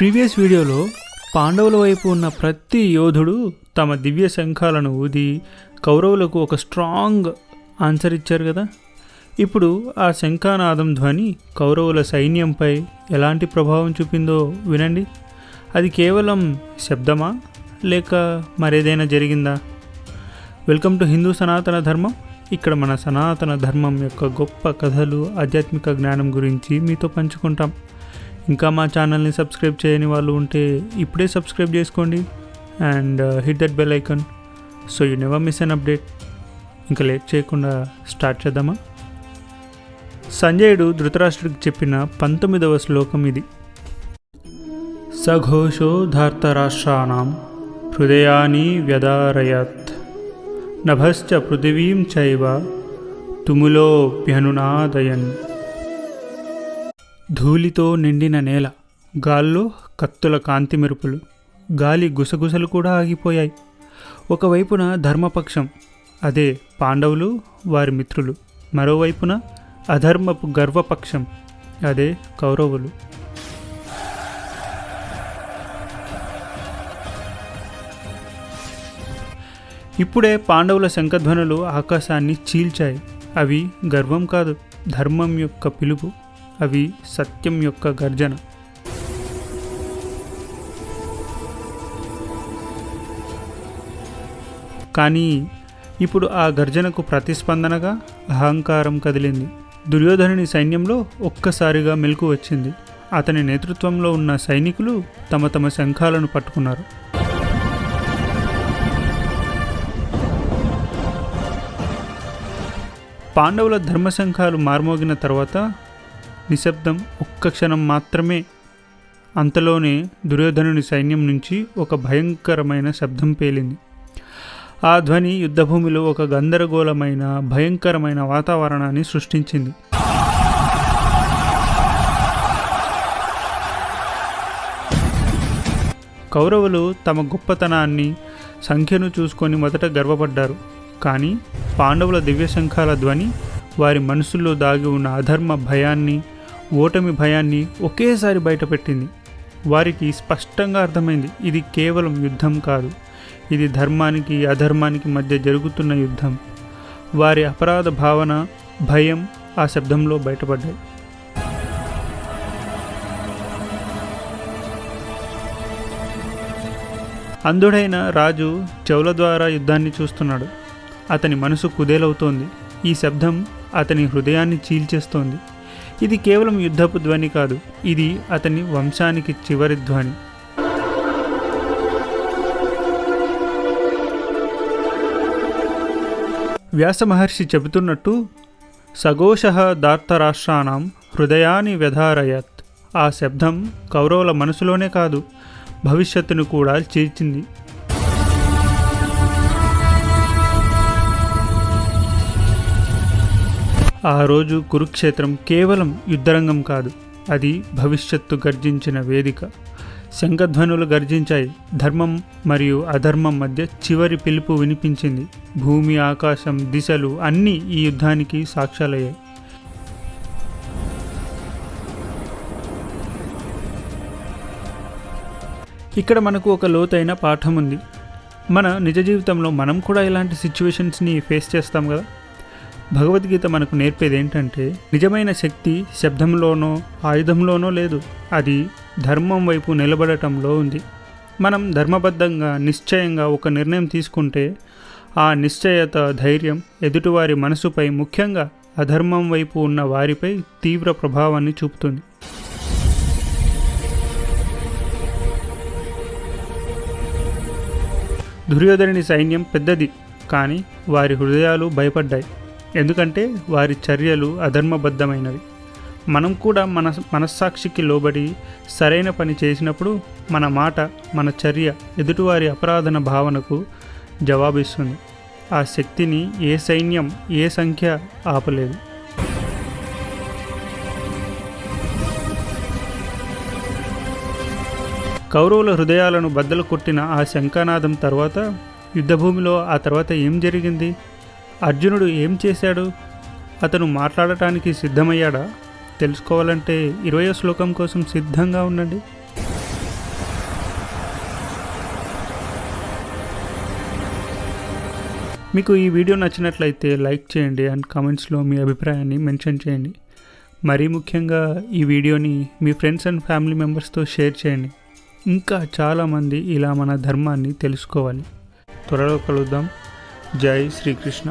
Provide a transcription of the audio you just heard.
Previous వీడియోలో పాండవుల వైపు ఉన్న ప్రతి యోధుడు తమ దివ్య శంఖాలను ఊది కౌరవులకు ఒక స్ట్రాంగ్ ఆన్సర్ ఇచ్చారు కదా. ఇప్పుడు ఆ శంఖానాదం ధ్వని కౌరవుల సైన్యంపై ఎలాంటి ప్రభావం చూపిందో వినండి. అది కేవలం శబ్దమా లేక మరేదైనా జరిగిందా? వెల్కమ్ టు హిందూ సనాతన ధర్మం. ఇక్కడ మన సనాతన ధర్మం యొక్క గొప్ప కథలు ఆధ్యాత్మిక జ్ఞానం గురించి మీతో పంచుకుంటాం. ఇంకా మా ఛానల్ని సబ్స్క్రైబ్ చేయని వాళ్ళు ఉంటే ఇప్పుడే సబ్స్క్రైబ్ చేసుకోండి and hit that bell icon so you never miss an update ఇంకా లేట్ చేయకుండా స్టార్ట్ చేద్దామా? సంజయుడు ధృతరాష్ట్రుడికి చెప్పిన పంతొమ్మిదవ శ్లోకం ఇది. సఘోషో ధార్తరాష్ట్రాణం వ్యదారయత్ నభశ్చ పృథివీం చైవ తుములోప్యనునాదయన్ ధూళితో నిండిన నేల గాల్లో కత్తుల కాంతి మెరుపులు గాలి గుసగుసలు కూడా ఆగిపోయాయి. ఒకవైపున ధర్మపక్షం అదే పాండవులు వారి మిత్రులు. మరోవైపున అధర్మపు గర్వపక్షం అదే కౌరవులు. ఇప్పుడే పాండవుల శంఖధ్వనులు ఆకాశాన్ని చీల్చాయి. అవి గర్వం కాదు ధర్మం యొక్క పిలుపు. అవి సత్యం యొక్క గర్జన. కానీ ఇప్పుడు ఆ గర్జనకు ప్రతిస్పందనగా అహంకారం కదిలింది. దుర్యోధనుని సైన్యంలో ఒక్కసారిగా మెలకు వచ్చింది. అతని నేతృత్వంలో ఉన్న సైనికులు తమ తమ శంఖాలను పట్టుకున్నారు. పాండవుల ధర్మశంఖాలు మార్మోగిన తర్వాత నిశ్శబ్దం ఒక్క క్షణం మాత్రమే. అంతలోనే దుర్యోధనుని సైన్యం నుంచి ఒక భయంకరమైన శబ్దం పేలింది. ఆ ధ్వని యుద్ధభూమిలో ఒక గందరగోళమైన భయంకరమైన వాతావరణాన్ని సృష్టించింది. కౌరవులు తమ గొప్పతనాన్ని సంఖ్యను చూసుకొని మొదట గర్వపడ్డారు. కానీ పాండవుల దివ్య శంఖాల ధ్వని వారి మనసుల్లో దాగి ఉన్న అధర్మ భయాన్ని ఓటమి భయాన్ని ఒకేసారి బయటపెట్టింది. వారికి స్పష్టంగా అర్థమైంది ఇది కేవలం యుద్ధం కాదు. ఇది ధర్మానికి అధర్మానికి మధ్య జరుగుతున్న యుద్ధం. వారి అపరాధ భావన భయం ఆ శబ్దంలో బయటపడ్డాయి. అంధుడైన రాజు చెవుల ద్వారా యుద్ధాన్ని చూస్తున్నాడు. అతని మనసు కుదేలవుతోంది. ఈ శబ్దం అతని హృదయాన్ని చీల్చేస్తోంది. ఇది కేవలం యుద్ధపు ధ్వని కాదు ఇది అతని వంశానికి చివరి ధ్వని. వ్యాస మహర్షి చెబుతున్నట్టు సఘోష దార్తరాష్ట్రాణం హృదయాన్ని వ్యధారయత్. ఆ శబ్దం కౌరవుల మనసులోనే కాదు భవిష్యత్తును కూడా చీల్చింది. ఆ రోజు కురుక్షేత్రం కేవలం యుద్ధరంగం కాదు అది భవిష్యత్తు గర్జించిన వేదిక. శంఖధ్వనులు గర్జించాయి ధర్మం మరియు అధర్మం మధ్య చివరి పిలుపు వినిపించింది. భూమి ఆకాశం దిశలు అన్నీ ఈ యుద్ధానికి సాక్ష్యాలయ్యాయి. ఇక్కడ మనకు ఒక లోతైన పాఠం ఉంది. మన నిజ జీవితంలో మనం కూడా ఇలాంటి సిచ్యువేషన్స్ని ఫేస్ చేస్తాం కదా? భగవద్గీత మనకు నేర్పేది ఏంటంటే నిజమైన శక్తి శబ్దంలోనో ఆయుధంలోనో లేదు. అది ధర్మం వైపు నిలబడటంలో ఉంది. మనం ధర్మబద్ధంగా నిశ్చయంగా ఒక నిర్ణయం తీసుకుంటే ఆ నిశ్చయత ధైర్యం ఎదుటివారి మనసుపై ముఖ్యంగా అధర్మం వైపు ఉన్న వారిపై తీవ్ర ప్రభావాన్ని చూపుతుంది. దుర్యోధనుని సైన్యం పెద్దది కానీ వారి హృదయాలు భయపడ్డాయి. ఎందుకంటే వారి చర్యలు అధర్మబద్ధమైనవి. మనం కూడా మన మనస్సాక్షికి లోబడి సరైన పని చేసినప్పుడు మన మాట మన చర్య ఎదుటివారి అపరాధన భావనకు జవాబిస్తుంది. ఆ శక్తిని ఏ సైన్యం ఏ సంఖ్య ఆపలేదు. కౌరవుల హృదయాలను బద్దలు కొట్టిన ఆ శంఖానాదం తర్వాత యుద్ధభూమిలో ఆ తర్వాత ఏం జరిగింది? అర్జునుడు ఏం చేశాడు? అతను మాట్లాడటానికి సిద్ధమయ్యాడా? తెలుసుకోవాలంటే ఇరవయో శ్లోకం కోసం సిద్ధంగా ఉండండి. మీకు ఈ వీడియో నచ్చినట్లయితే లైక్ చేయండి అండ్ కామెంట్స్లో మీ అభిప్రాయాన్ని మెన్షన్ చేయండి. మరీ ముఖ్యంగా ఈ వీడియోని మీ ఫ్రెండ్స్ అండ్ ఫ్యామిలీ మెంబర్స్తో షేర్ చేయండి. ఇంకా చాలామంది ఇలా మన ధర్మాన్ని తెలుసుకోవాలి. త్వరలో కలుద్దాం. जय श्री कृष्ण।